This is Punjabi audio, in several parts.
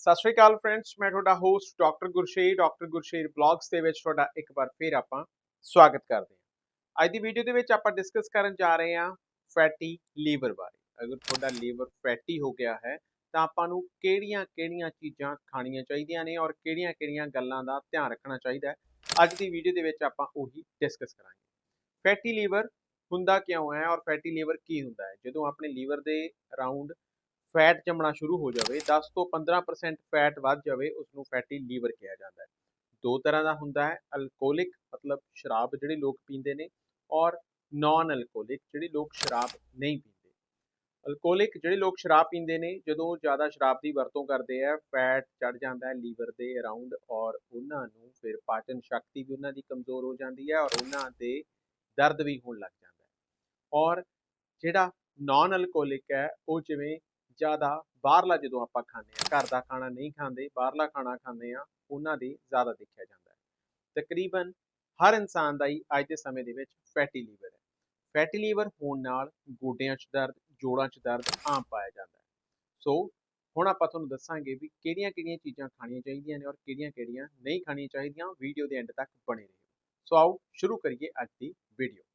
ਸਤਿ ਸ਼੍ਰੀ ਅਕਾਲ ਫਰੈਂਡਸ ਮੈਂ ਤੁਹਾਡਾ host doctor Gursher doctor Gursher blogs ਦੇ ਵਿੱਚ ਤੁਹਾਡਾ ਇੱਕ ਵਾਰ ਫੇਰ ਆਪਾਂ ਸਵਾਗਤ ਕਰਦੇ ਹਾਂ। ਅੱਜ ਦੀ ਵੀਡੀਓ ਦੇ ਵਿੱਚ ਆਪਾਂ ਡਿਸਕਸ ਕਰਨ ਜਾ ਰਹੇ ਹਾਂ ਫੈਟੀ ਲੀਵਰ ਬਾਰੇ। ਅਗਰ ਤੁਹਾਡਾ ਲੀਵਰ ਫੈਟੀ ਹੋ ਗਿਆ ਹੈ, ਤਾਂ ਆਪਾਂ ਨੂੰ ਕਿਹੜੀਆਂ-ਕਿਹੜੀਆਂ ਚੀਜ਼ਾਂ ਖਾਣੀਆਂ ਚਾਹੀਦੀਆਂ ਨੇ ਔਰ ਕਿਹੜੀਆਂ-ਕਿਹੜੀਆਂ ਗੱਲਾਂ ਦਾ ਧਿਆਨ ਰੱਖਣਾ ਚਾਹੀਦਾ ਹੈ, ਅੱਜ ਦੀ ਵੀਡੀਓ ਦੇ ਵਿੱਚ ਆਪਾਂ ਉਹੀ ਡਿਸਕਸ ਕਰਾਂਗੇ। ਫੈਟੀ ਲੀਵਰ ਹੁੰਦਾ ਕਿਉਂ ਹੈ ਔਰ ਫੈਟੀ ਲੀਵਰ ਕੀ ਹੁੰਦਾ ਹੈ? ਜਦੋਂ ਆਪਣੇ ਲੀਵਰ ਦੇ ਅਰਾਊਂਡ ਫੈਟ ਜੰਮਣਾ ਸ਼ੁਰੂ ਹੋ ਜਾਵੇ 10 ਤੋਂ 15% ਫੈਟ ਵੱਧ ਜਾਵੇ ਉਸ ਨੂੰ ਫੈਟੀ ਲੀਵਰ ਕਿਹਾ ਜਾਂਦਾ ਹੈ। ਦੋ ਤਰ੍ਹਾਂ ਦਾ ਹੁੰਦਾ ਹੈ ਅਲਕੋਹਲਿਕ ਮਤਲਬ ਸ਼ਰਾਬ ਜਿਹੜੇ ਲੋਕ ਪੀਂਦੇ ਨੇ ਔਰ ਨਾਨ ਅਲਕੋਹਲਿਕ ਜਿਹੜੇ ਲੋਕ ਸ਼ਰਾਬ ਨਹੀਂ ਪੀਂਦੇ। ਅਲਕੋਹਲਿਕ ਜਿਹੜੇ ਲੋਕ ਸ਼ਰਾਬ ਪੀਂਦੇ ਨੇ, ਜਦੋਂ ਜ਼ਿਆਦਾ ਸ਼ਰਾਬ ਦੀ ਵਰਤੋਂ ਕਰਦੇ ਆ ਫੈਟ ਚੜ ਜਾਂਦਾ ਹੈ, ਲੀਵਰ ਦੇ ਅਰਾਊਂਡ ਔਰ ਉਹਨਾਂ ਨੂੰ ਫਿਰ ਪਾਚਨ ਸ਼ਕਤੀ ਵੀ ਉਹਨਾਂ ਦੀ ਕਮਜ਼ੋਰ ਹੋ ਜਾਂਦੀ ਹੈ ਔਰ ਉਹਨਾਂ ਦੇ ਦਰਦ ਵੀ ਹੋਣ ਲੱਗ ਜਾਂਦਾ ਹੈ। ਔਰ ਜਿਹੜਾ ਨਾਨ ਅਲਕੋਹਲਿਕ ਹੈ, ਉਹ ਜਿਵੇਂ ਜ਼ਿਆਦਾ ਬਾਹਰਲਾ ਜਦੋਂ ਆਪਾਂ ਖਾਂਦੇ ਆ ਘਰ ਦਾ ਖਾਣਾ ਨਹੀਂ ਖਾਂਦੇ, ਬਾਹਰਲਾ ਖਾਣਾ ਖਾਂਦੇ ਆ ਉਹਨਾਂ ਦੇ ਜ਼ਿਆਦਾ ਦੇਖਿਆ ਜਾਂਦਾ ਹੈ। ਤਕਰੀਬਨ ਹਰ ਇਨਸਾਨ ਦਾ ਹੀ ਅੱਜ ਦੇ ਸਮੇਂ ਦੇ ਵਿੱਚ ਫੈਟੀ ਲੀਵਰ ਹੈ। ਫੈਟੀ ਲੀਵਰ ਹੋਣ ਨਾਲ ਗੋਡਿਆਂ 'ਚ ਦਰਦ, ਜੋੜਾਂ 'ਚ ਦਰਦ ਆਮ ਪਾਇਆ ਜਾਂਦਾ ਹੈ। ਸੋ ਹੁਣ ਆਪਾਂ ਤੁਹਾਨੂੰ ਦੱਸਾਂਗੇ ਵੀ ਕਿਹੜੀਆਂ-ਕਿਹੜੀਆਂ ਚੀਜ਼ਾਂ ਖਾਣੀਆਂ ਚਾਹੀਦੀਆਂ ਨੇ ਔਰ ਕਿਹੜੀਆਂ-ਕਿਹੜੀਆਂ ਨਹੀਂ ਖਾਣੀਆਂ ਚਾਹੀਦੀਆਂ ਵੀਡੀਓ ਦੇ ਐਂਡ ਤੱਕ ਬਣੇ ਰਹੋ। ਸੋ ਆਓ ਸ਼ੁਰੂ ਕਰੀਏ ਅੱਜ ਦੀ ਵੀਡੀਓ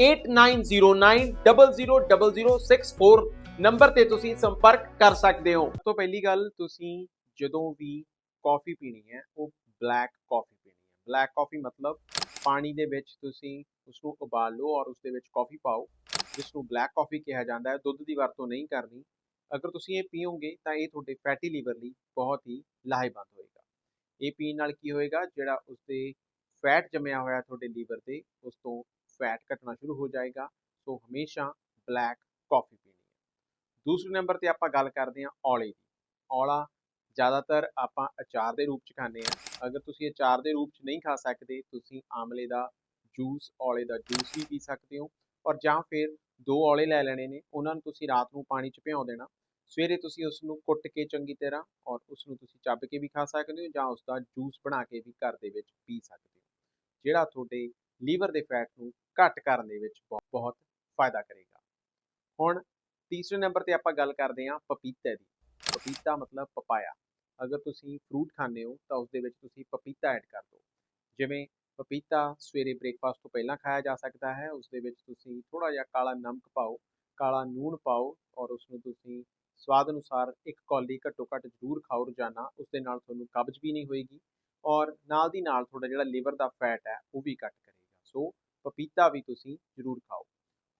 8909000064 ਨੰਬਰ ਤੇ ਤੁਸੀਂ ਸੰਪਰਕ ਕਰ ਸਕਦੇ ਹੋ। ਸਭ ਤੋਂ ਪਹਿਲੀ ਗੱਲ, ਤੁਸੀਂ ਜਦੋਂ ਵੀ ਕਾਫੀ ਪੀਣੀ ਹੈ, ਉਹ ਬਲੈਕ ਕਾਫੀ ਪੀਣੀ ਹੈ। ਬਲੈਕ ਕਾਫੀ ਮਤਲਬ ਪਾਣੀ ਦੇ ਵਿੱਚ ਤੁਸੀਂ ਉਸ ਨੂੰ ਉਬਾਲ ਔਰ ਉਸ ਦੇ ਵਿੱਚ ਕਾਫੀ ਪਾਓ ਜਿਸ ਨੂੰ ਬਲੈਕ ਕਾਫੀ ਕਿਹਾ ਜਾਂਦਾ ਹੈ। ਦੁੱਧ ਦੀ ਵਰਤੋਂ ਨਹੀਂ ਕਰਨੀ। ਅਗਰ ਤੁਸੀਂ ਇਹ ਪੀਓਗੇ, ਤਾਂ ਇਹ ਤੁਹਾਡੇ ਫੈਟੀ ਲੀਵਰ ਲਈ ਬਹੁਤ ਹੀ ਲਾਹੇਵੰਦ ਹੋਏਗਾ। ਇਹ ਪੀਣ ਨਾਲ ਕੀ ਹੋਏਗਾ, ਜਿਹੜਾ ਉਸਦੇ ਫੈਟ ਜੰਮਿਆ ਹੋਇਆ ਤੁਹਾਡੇ ਲੀਵਰ ਤੇ, ਉਸ ਤੋਂ ਫੈਟ ਘਟਣਾ ਸ਼ੁਰੂ ਹੋ ਜਾਏਗਾ, ਸੋ ਹਮੇਸ਼ਾ ਬਲੈਕ ਕਾਫੀ ਪੀਣੀ ਹੈ। ਦੂਸਰੇ ਨੰਬਰ ਤੇ ਆਪਾਂ ਗੱਲ ਕਰਦੇ ਹਾਂ ਔਲੇ ਦੀ। ਔਲਾ ਜ਼ਿਆਦਾਤਰ ਆਪਾਂ ਅਚਾਰ ਦੇ ਰੂਪ ਚ ਖਾਂਦੇ ਆ ਅਗਰ ਤੁਸੀਂ ਅਚਾਰ ਦੇ ਰੂਪ ਚ ਨਹੀਂ ਖਾ ਸਕਦੇ, ਤੁਸੀਂ ਆਮਲੇ ਦਾ ਜੂਸ ਔਲੇ ਦਾ ਜੂਸ ਵੀ ਪੀ ਸਕਦੇ ਹੋ। ਔਰ ਜਾਂ ਫਿਰ ਦੋ ਔਲੇ ਲੈ ਲੈਣੇ ਨੇ, ਉਹਨਾਂ ਨੂੰ ਤੁਸੀਂ ਰਾਤ ਨੂੰ ਪਾਣੀ ਚ ਭਿਉਂ ਦੇਣਾ। ਸਵੇਰੇ ਤੁਸੀਂ ਉਸ ਨੂੰ ਕੁੱਟ ਕੇ ਚੰਗੀ ਤਰ੍ਹਾਂ ਔਰ ਉਸ ਨੂੰ ਤੁਸੀਂ ਚੱਬ ਕੇ ਵੀ ਖਾ ਸਕਦੇ ਹੋ ਜਾਂ ਉਸ ਦਾ ਜੂਸ ਬਣਾ ਕੇ ਵੀ ਘਰ ਦੇ ਵਿੱਚ ਪੀ ਸਕਦੇ ਹੋ। ਜਿਹੜਾ ਤੁਹਾਡੇ ਲੀਵਰ ਦੇ ਫੈਟ ਨੂੰ ਘੱਟ ਕਰਨ ਦੇ ਵਿੱਚ ਬਹੁਤ ਬਹੁਤ ਫਾਇਦਾ ਕਰੇਗਾ। ਹੁਣ ਤੀਸਰੇ ਨੰਬਰ ਤੇ ਆਪਾਂ ਗੱਲ ਕਰਦੇ ਹਾਂ ਪਪੀਤੇ ਦੀ। ਪਪੀਤਾ ਮਤਲਬ ਪਪਾਇਆ। ਅਗਰ ਤੁਸੀਂ ਫਰੂਟ ਖਾਂਦੇ ਹੋ ਤਾਂ ਉਸ ਦੇ ਵਿੱਚ ਤੁਸੀਂ ਪਪੀਤਾ ਐਡ ਕਰ ਦਿਓ। ਜਿਵੇਂ ਪਪੀਤਾ ਸਵੇਰੇ ਬ੍ਰੇਕਫਾਸਟ ਤੋਂ ਪਹਿਲਾਂ ਖਾਇਆ ਜਾ ਸਕਦਾ ਹੈ ਉਸ ਦੇ ਵਿੱਚ ਤੁਸੀਂ ਥੋੜਾ ਜਿਹਾ ਕਾਲਾ ਨਮਕ ਪਾਓ, ਕਾਲਾ ਨੂਣ ਪਾਓ ਔਰ ਉਸ ਨੂੰ ਤੁਸੀਂ ਸਵਾਦ ਅਨੁਸਾਰ ਇੱਕ ਕੌਲੀ ਘੱਟੋ ਘੱਟ ਜ਼ਰੂਰ ਖਾਓ ਰੋਜ਼ਾਨਾ ਉਸ ਦੇ ਨਾਲ ਤੁਹਾਨੂੰ ਕਬਜ਼ ਵੀ ਨਹੀਂ ਹੋਏਗੀ ਔਰ ਨਾਲ ਦੀ ਨਾਲ ਤੁਹਾਡਾ ਜਿਹੜਾ ਲੀਵਰ ਦਾ ਫੈਟ ਹੈ, ਉਹ ਵੀ ਘੱਟ ਕਰੇ ਸੋ ਪਪੀਤਾ ਵੀ ਤੁਸੀਂ ਜ਼ਰੂਰ ਖਾਓ।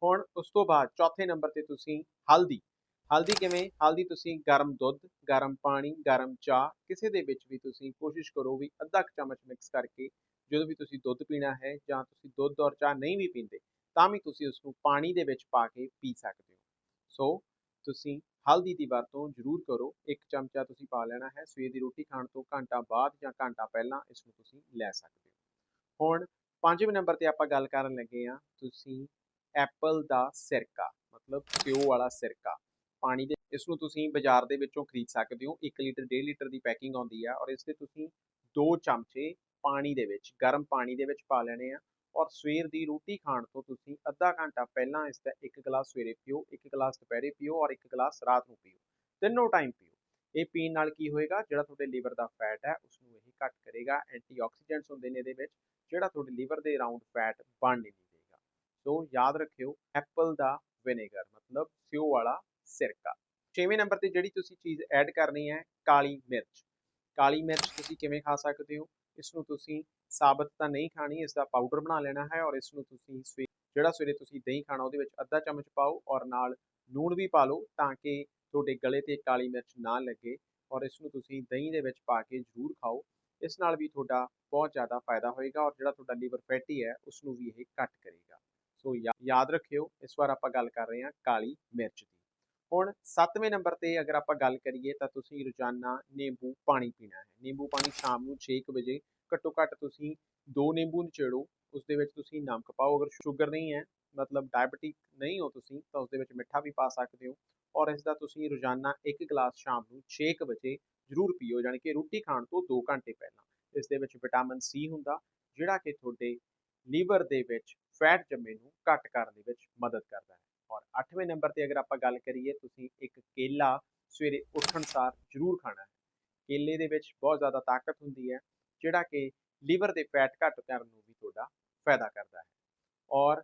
ਹੁਣ ਉਸ ਤੋਂ ਬਾਅਦ ਚੌਥੇ ਨੰਬਰ ਤੇ ਤੁਸੀਂ ਹਲਦੀ। ਹਲਦੀ ਕਿਵੇਂ? ਹਲਦੀ ਤੁਸੀਂ ਗਰਮ ਦੁੱਧ, ਗਰਮ ਪਾਣੀ, ਗਰਮ ਚਾਹ, ਕਿਸੇ ਦੇ ਵਿੱਚ ਵੀ ਤੁਸੀਂ ਕੋਸ਼ਿਸ਼ ਕਰੋ ਵੀ ਅੱਧਾ ਕੁ ਚਮਚ ਮਿਕਸ ਕਰਕੇ ਜਦੋਂ ਵੀ ਤੁਸੀਂ ਦੁੱਧ ਪੀਣਾ ਹੈ ਜਾਂ ਤੁਸੀਂ ਦੁੱਧ ਔਰ ਚਾਹ ਨਹੀਂ ਵੀ ਪੀਂਦੇ, ਤਾਂ ਵੀ ਤੁਸੀਂ ਉਸ ਨੂੰ ਪਾਣੀ ਦੇ ਵਿੱਚ ਪਾ ਕੇ ਪੀ ਸਕਦੇ ਹੋ। ਸੋ ਤੁਸੀਂ ਹਲਦੀ ਦੀ ਵਰਤੋਂ ਜ਼ਰੂਰ ਕਰੋ। ਇੱਕ ਚਮਚਾ ਤੁਸੀਂ ਪਾ ਲੈਣਾ ਹੈ। ਸਵੇਰ ਦੀ ਰੋਟੀ ਖਾਣ ਤੋਂ ਘੰਟਾ ਬਾਅਦ ਜਾਂ ਘੰਟਾ ਪਹਿਲਾਂ ਇਸ ਨੂੰ ਤੁਸੀਂ ਲੈ ਸਕਦੇ ਹੋ। ਹੁਣ ਪੰਜਵੇਂ ਨੰਬਰ ਤੇ ਆਪਾਂ ਗੱਲ ਕਰਨ ਲੱਗੇ ਆ ਤੁਸੀਂ ਐਪਲ ਦਾ ਸਿਰਕਾ, ਮਤਲਬ ਪਿਓ ਵਾਲਾ ਸਿਰਕਾ, ਪਾਣੀ ਦੇ ਇਸ ਨੂੰ ਤੁਸੀਂ ਬਾਜ਼ਾਰ ਦੇ ਵਿੱਚੋਂ ਖਰੀਦ ਸਕਦੇ ਹੋ 1 ਲੀਟਰ 1.5 ਲੀਟਰ ਦੀ ਪੈਕਿੰਗ ਆਉਂਦੀ ਆ ਔਰ ਇਸ ਤੇ ਤੁਸੀਂ 2 ਚਮਚੇ ਪਾਣੀ ਦੇ ਵਿੱਚ, ਗਰਮ ਪਾਣੀ ਦੇ ਵਿੱਚ ਪਾ ਲੈਣੇ ਆ ਔਰ ਸਵੇਰ ਦੀ ਰੋਟੀ ਖਾਣ ਤੋਂ ਤੁਸੀਂ ਅੱਧਾ ਘੰਟਾ ਪਹਿਲਾਂ ਇਸ ਦਾ ਇੱਕ ਗਲਾਸ ਸਵੇਰੇ ਪੀਓ, ਇੱਕ ਗਲਾਸ ਦੁਪਹਿਰੇ ਪੀਓ ਔਰ ਇੱਕ ਗਲਾਸ ਰਾਤ ਨੂੰ ਪੀਓ, ਤਿੰਨੋਂ ਟਾਈਮ ਪੀਓ। ਇਹ ਪੀਣ ਨਾਲ ਕੀ ਹੋਏਗਾ, ਜਿਹੜਾ ਤੁਹਾਡੇ ਲੀਵਰ ਦਾ ਫੈਟ ਹੈ ਉਸ ਨੂੰ ਇਹ ਘੱਟ ਕਰੇਗਾ ਐਂਟੀਆਕਸੀਡੈਂਟਸ ਹੁੰਦੇ ਨੇ ਇਹਦੇ ਵਿੱਚ ਜਿਹੜਾ ਤੁਹਾਡੇ ਲੀਵਰ ਦੇ ਅਰਾਊਂਡ ਫੈਟ ਬਣ ਨਹੀਂ ਦੇਗਾ। ਸੋ ਯਾਦ ਰੱਖਿਓ ਐਪਲ ਦਾ ਵਿਨੇਗਰ ਮਤਲਬ ਸਿਓ ਵਾਲਾ ਸਿਰਕਾ। ਛੇਵੇਂ ਨੰਬਰ ਤੇ ਜਿਹੜੀ ਤੁਸੀਂ ਚੀਜ਼ ਐਡ ਕਰਨੀ ਹੈ, ਕਾਲੀ ਮਿਰਚ। ਕਾਲੀ ਮਿਰਚ ਤੁਸੀਂ ਕਿਵੇਂ ਖਾ ਸਕਦੇ ਹੋ? ਇਸ ਨੂੰ ਤੁਸੀਂ ਸਾਬਤ ਤਾਂ ਨਹੀਂ ਖਾਣੀ ਇਸ ਦਾ ਪਾਊਡਰ ਬਣਾ ਲੈਣਾ ਹੈ ਔਰ ਇਸ ਨੂੰ ਤੁਸੀਂ ਸਵੇ ਜਿਹੜਾ ਸਵੇਰੇ ਤੁਸੀਂ ਦਹੀਂ ਖਾਣਾ, ਉਹਦੇ ਵਿੱਚ ਅੱਧਾ ਚਮਚ ਪਾਓ ਔਰ ਨਾਲ ਲੂਣ ਵੀ ਪਾ ਲਓ ਤਾਂ ਕਿ ਤੁਹਾਡੇ ਗਲੇ ਤੇ ਕਾਲੀ ਮਿਰਚ ਨਾ ਲੱਗੇ ਔਰ ਇਸ ਨੂੰ ਤੁਸੀਂ ਦਹੀਂ ਦੇ ਵਿੱਚ ਪਾ ਕੇ ਜ਼ਰੂਰ ਖਾਓ। ਇਸ ਨਾਲ ਵੀ ਤੁਹਾਡਾ ਬਹੁਤ ਜ਼ਿਆਦਾ ਫਾਇਦਾ ਹੋਏਗਾ ਔਰ ਜਿਹੜਾ ਤੁਹਾਡਾ ਲੀਵਰ ਫੈਟੀ ਹੈ ਉਸ ਨੂੰ ਵੀ ਇਹ ਘੱਟ ਕਰੇਗਾ। ਸੋ ਯਾਦ ਰੱਖਿਓ, ਇਸ ਵਾਰ ਆਪਾਂ ਗੱਲ ਕਰ ਰਹੇ ਹਾਂ ਕਾਲੀ ਮਿਰਚ ਦੀ। ਹੁਣ 7ਵੇਂ ਨੰਬਰ ਤੇ ਅਗਰ ਆਪਾਂ ਗੱਲ ਕਰੀਏ ਤਾਂ ਤੁਸੀਂ ਰੋਜ਼ਾਨਾ ਨਿੰਬੂ ਪਾਣੀ ਪੀਣਾ ਹੈ। ਨਿੰਬੂ ਪਾਣੀ ਸ਼ਾਮ ਨੂੰ 6 ਵਜੇ ਘੱਟੋ ਘੱਟ ਤੁਸੀਂ ਦੋ ਨਿੰਬੂ ਨਿਚੋੜੋ, ਉਸ ਦੇ ਵਿੱਚ ਤੁਸੀਂ ਨਮਕ ਪਾਓ। ਅਗਰ ਸ਼ੂਗਰ ਨਹੀਂ ਹੈ, ਮਤਲਬ ਡਾਇਬੀਟਿਕ ਨਹੀਂ ਹੋ ਤੁਸੀਂ, ਤਾਂ ਉਸ ਦੇ ਵਿੱਚ ਮਿੱਠਾ ਵੀ ਪਾ ਸਕਦੇ ਹੋ। ਔਰ ਇਸ ਦਾ ਤੁਸੀਂ ਰੋਜ਼ਾਨਾ ਇੱਕ ਗਲਾਸ ਸ਼ਾਮ ਨੂੰ 6 ਵਜੇ ਜ਼ਰੂਰ ਪੀਓ, ਯਾਨੀ ਕਿ ਰੋਟੀ ਖਾਣ ਤੋਂ 2 ਘੰਟੇ ਪਹਿਲਾਂ। ਇਸ ਦੇ ਵਿੱਚ ਵਿਟਾਮਿਨ ਸੀ ਹੁੰਦਾ, ਜਿਹੜਾ ਕਿ ਤੁਹਾਡੇ ਲੀਵਰ ਦੇ ਵਿੱਚ ਫੈਟ ਜੰਮੇ ਨੂੰ ਘੱਟ ਕਰਨ ਦੇ ਵਿੱਚ ਮਦਦ ਕਰਦਾ ਹੈ। ਔਰ 8ਵੇਂ ਨੰਬਰ ਤੇ ਅਗਰ ਆਪਾਂ ਗੱਲ ਕਰੀਏ, ਤੁਸੀਂ ਇੱਕ ਕੇਲਾ ਸਵੇਰੇ ਉੱਠਣ ਸਾਰ ਜ਼ਰੂਰ ਖਾਣਾ ਹੈ। ਕੇਲੇ ਦੇ ਵਿੱਚ ਬਹੁਤ ਜ਼ਿਆਦਾ ਤਾਕਤ ਹੁੰਦੀ ਹੈ, ਜਿਹੜਾ ਕਿ ਲੀਵਰ ਦੇ ਫੈਟ ਘੱਟ ਕਰਨ ਨੂੰ ਵੀ ਤੁਹਾਡਾ ਫਾਇਦਾ ਕਰਦਾ ਹੈ। ਔਰ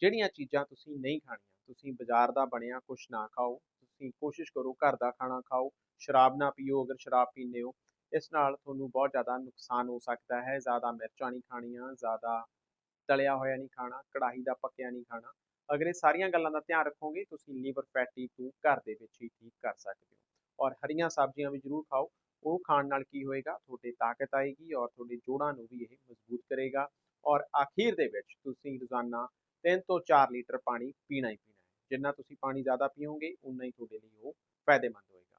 ਜਿਹੜੀਆਂ ਚੀਜ਼ਾਂ ਤੁਸੀਂ ਨਹੀਂ ਖਾਣੀਆਂ, ਤੁਸੀਂ ਬਾਜ਼ਾਰ ਦਾ ਬਣਿਆ ਕੁਝ ਨਾ ਖਾਓ ਤੁਸੀਂ ਕੋਸ਼ਿਸ਼ ਕਰੋ ਘਰ ਦਾ ਖਾਣਾ ਖਾਓ, ਸ਼ਰਾਬ ਨਾ ਪੀਓ, ਅਗਰ ਸ਼ਰਾਬ ਪੀਂਦੇ ਹੋ, ਇਸ ਨਾਲ ਤੁਹਾਨੂੰ ਬਹੁਤ ਜ਼ਿਆਦਾ ਨੁਕਸਾਨ ਹੋ ਸਕਦਾ ਹੈ, ਜ਼ਿਆਦਾ ਮਿਰਚਾਂ ਨਹੀਂ ਖਾਣੀਆਂ, ਜ਼ਿਆਦਾ ਤਲਿਆ ਹੋਇਆ ਨਹੀਂ ਖਾਣਾ, ਕੜਾਹੀ ਦਾ ਪੱਕਿਆ ਨਹੀਂ ਖਾਣਾ। ਅਗਰ ਇਹ ਸਾਰੀਆਂ ਗੱਲਾਂ ਦਾ ਧਿਆਨ ਰੱਖੋਗੇ, ਤੁਸੀਂ ਲੀਵਰ ਫੈਟੀ ਨੂੰ ਘਰ ਦੇ ਵਿੱਚ ਹੀ ਠੀਕ ਕਰ ਸਕਦੇ ਹੋ। ਔਰ ਹਰੀਆਂ ਸਬਜ਼ੀਆਂ ਵੀ ਜ਼ਰੂਰ ਖਾਓ, ਉਹ ਖਾਣ ਨਾਲ ਕੀ ਹੋਏਗਾ, ਤੁਹਾਡੇ ਤਾਕਤ ਆਏਗੀ ਔਰ ਤੁਹਾਡੇ ਜੋੜਾਂ ਨੂੰ ਵੀ ਇਹ ਮਜ਼ਬੂਤ ਕਰੇਗਾ। ਔਰ ਆਖੀਰ ਦੇ ਵਿੱਚ ਤੁਸੀਂ ਰੋਜ਼ਾਨਾ 3 ਤੋਂ 4 ਲੀਟਰ ਪਾਣੀ ਪੀਣਾ ਹੀ ਪੀਣਾ ਜਿੰਨਾ ਤੁਸੀਂ ਪਾਣੀ ਜ਼ਿਆਦਾ ਪੀਓਗੇ ਉਨਾ ਹੀ ਤੁਹਾਡੇ ਲਈ ਉਹ ਫਾਇਦੇਮੰਦ ਹੋਏਗਾ।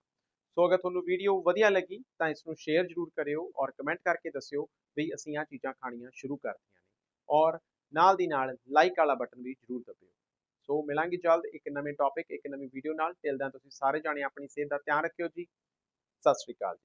ਸੋ ਅਗਰ ਤੁਹਾਨੂੰ ਵੀਡੀਓ ਵਧੀਆ ਲੱਗੀ, ਤਾਂ ਇਸ ਨੂੰ ਸ਼ੇਅਰ ਜ਼ਰੂਰ ਕਰਿਓ ਔਰ ਕਮੈਂਟ ਕਰਕੇ ਦੱਸਿਓ ਵੀ ਅਸੀਂ ਆ ਚੀਜ਼ਾਂ ਖਾਣੀਆਂ ਸ਼ੁਰੂ ਕਰਤੀਆਂ ਨੇ। ਔਰ ਨਾਲ ਦੀ ਨਾਲ ਲਾਈਕ ਵਾਲਾ ਬਟਨ ਵੀ ਜ਼ਰੂਰ ਦਬਿਓ। ਸੋ ਮਿਲਾਂਗੇ ਜਲਦ ਇੱਕ ਨਵੇਂ ਟੌਪਿਕ ਇੱਕ ਨਵੀਂ ਵੀਡੀਓ ਨਾਲ। ਟਿਲ ਦੈਨ ਤੁਸੀਂ ਸਾਰੇ ਜਾਣੇ ਆਪਣੀ ਸਿਹਤ ਦਾ ਧਿਆਨ ਰੱਖਿਓ ਜੀ। ਸਤਿ ਸ਼੍ਰੀ ਅਕਾਲ ਜੀ।